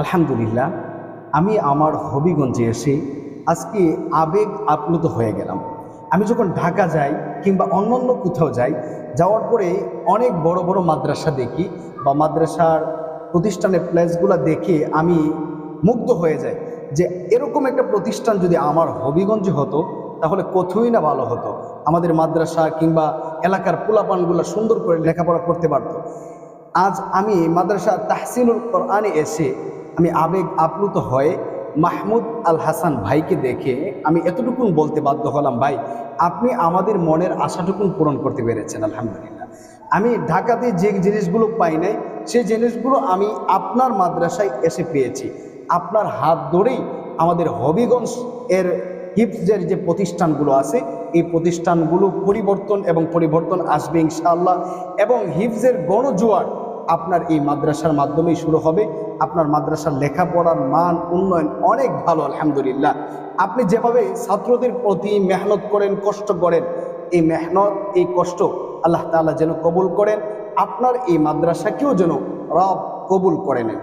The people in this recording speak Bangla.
আলহামদুলিল্লাহ, আমি আমার হবিগঞ্জে এসে আজকে আবেগ আপ্লুত হয়ে গেলাম। আমি যখন ঢাকা যাই কিংবা অন্যান্য কোথাও যাই, যাওয়ার পরে অনেক বড় বড় মাদ্রাসা দেখি বা মাদ্রাসার প্রতিষ্ঠানের প্লেসগুলো দেখে আমি মুগ্ধ হয়ে যাই যে এরকম একটা প্রতিষ্ঠান যদি আমার হবিগঞ্জে হতো, তাহলে কোথাওই না ভালো হতো। আমাদের মাদ্রাসা কিংবা এলাকার পোলাপানগুলো সুন্দর করে লেখাপড়া করতে পারতো। আজ আমি মাদ্রাসা তাহসিনুল কোরআনে এসে আমি আবেগ আপ্লুত হয়ে মাহমুদ আল হাসান ভাইকে দেখে আমি এতটুকুন বলতে বাধ্য হলাম, ভাই, আপনি আমাদের মনের আশাটুকুন পূরণ করতে পেরেছেন, আলহামদুলিল্লাহ। আমি ঢাকাতে যে জিনিসগুলো পাই নাই, সেই জিনিসগুলো আমি আপনার মাদ্রাসায় এসে পেয়েছি। আপনার হাত ধরেই আমাদের হবিগঞ্জ এর হিপসের যে প্রতিষ্ঠানগুলো আছে, এই প্রতিষ্ঠানগুলো পরিবর্তন এবং পরিবর্তন আসবে ইনশাআল্লাহ এবং হিফজের গণজোয়ার আপনার এই মাদ্রাসার মাধ্যমেই শুরু হবে। আপনার মাদ্রাসার লেখাপড়ার মান, উন্নয়ন অনেক ভালো, আলহামদুলিল্লাহ। আপনি যেভাবে ছাত্রদের প্রতি মেহনত করেন, কষ্ট করেন, এই মেহনত, এই কষ্ট আল্লাহ তালা যেন কবুল করেন, আপনার এই মাদ্রাসাকেও যেন রব কবুল করে নেন।